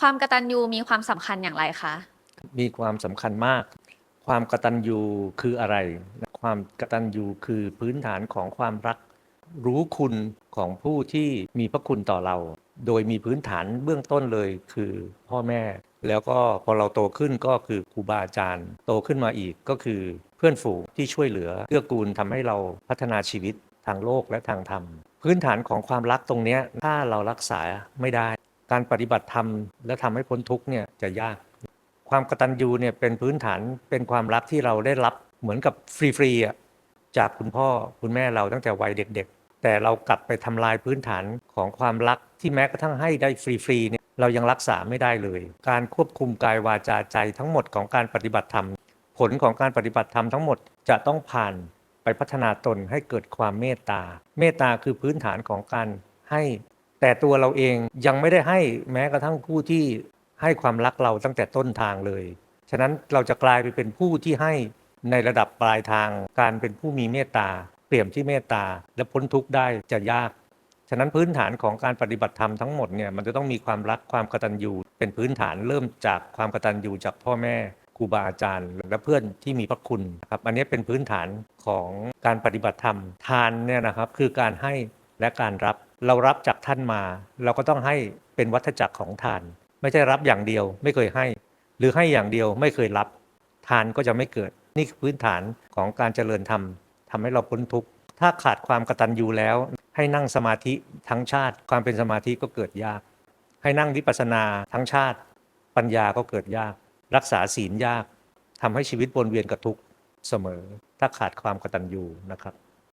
ความกระตัญญูมีความสำคัญอย่างไรคะ มีความสำคัญมาก ความกตัญญูคืออะไร ความกตัญญูคือพื้นฐานของความรัก รู้คุณของผู้ที่มีพระคุณต่อเรา โดยมีพื้นฐานเบื้องต้นเลยคือพ่อแม่ แล้วก็พอเราโตขึ้นก็คือครูบาอาจารย์ โตขึ้นมาอีกก็คือเพื่อนฝูงที่ช่วยเหลือเกื้อกูลทำให้เราพัฒนาชีวิตทางโลกและทางธรรม พื้นฐานของความรักตรงเนี้ยถ้าเรารักษาไม่ได้ การปฏิบัติธรรมและทำให้พ้นทุกข์เนี่ยจะยาก ความกตัญญูเนี่ยเป็นพื้นฐานเป็นความรักที่เราได้รับเหมือนกับฟรีๆจากคุณพ่อคุณแม่เราตั้งแต่วัยเด็ก ๆ แต่เรากลับไปทำลายพื้นฐานของความรักที่แม้กระทั่งให้ได้ฟรีๆเนี่ยเรายังรักษาไม่ได้เลย การควบคุมกายวาจาใจทั้งหมดของการปฏิบัติธรรม ผลของการปฏิบัติธรรมทั้งหมดจะต้องผ่านไปพัฒนาตนให้เกิดความเมตตา เมตตาคือพื้นฐานของการให้ แต่ตัวเราเองยังไม่ได้ให้แม้กระทั่งผู้ที่ให้ความรักเราตั้งแต่ต้นทางเลย ฉะนั้นเราจะกลายไปเป็นผู้ที่ให้ในระดับปลายทาง การเป็นผู้มีเมตตา เปี่ยมที่เมตตา และพ้นทุกข์ได้จะยาก ฉะนั้นพื้นฐานของการปฏิบัติธรรมทั้งหมดเนี่ยมันจะต้องมีความรักความกตัญญูเป็นพื้นฐานเริ่มจากความกตัญญูจากพ่อแม่ครูบาอาจารย์ และเพื่อนที่มีพระคุณครับอันนี้เป็นพื้นฐานของการปฏิบัติธรรมทานเนี่ยนะครับคือการให้และการรับ เรารับจากท่านมา เราก็ต้องให้เป็นวัฏจักรของทาน ไม่ใช่รับอย่างเดียวไม่เคยให้ หรือให้อย่างเดียวไม่เคยรับ ทานก็จะไม่เกิด นี่คือพื้นฐานของการเจริญธรรมทำให้เราพ้นทุกข์ถ้าขาดความกตัญญูแล้ว ให้นั่งสมาธิทั้งชาติ ความเป็นสมาธิก็เกิดยาก ให้นั่งวิปัสสนาทั้งชาติ ปัญญาก็เกิดยาก รักษาศีลยากทำให้ชีวิตวนเวียนกับทุกข์เสมอ ถ้าขาดความกตัญญูนะครับ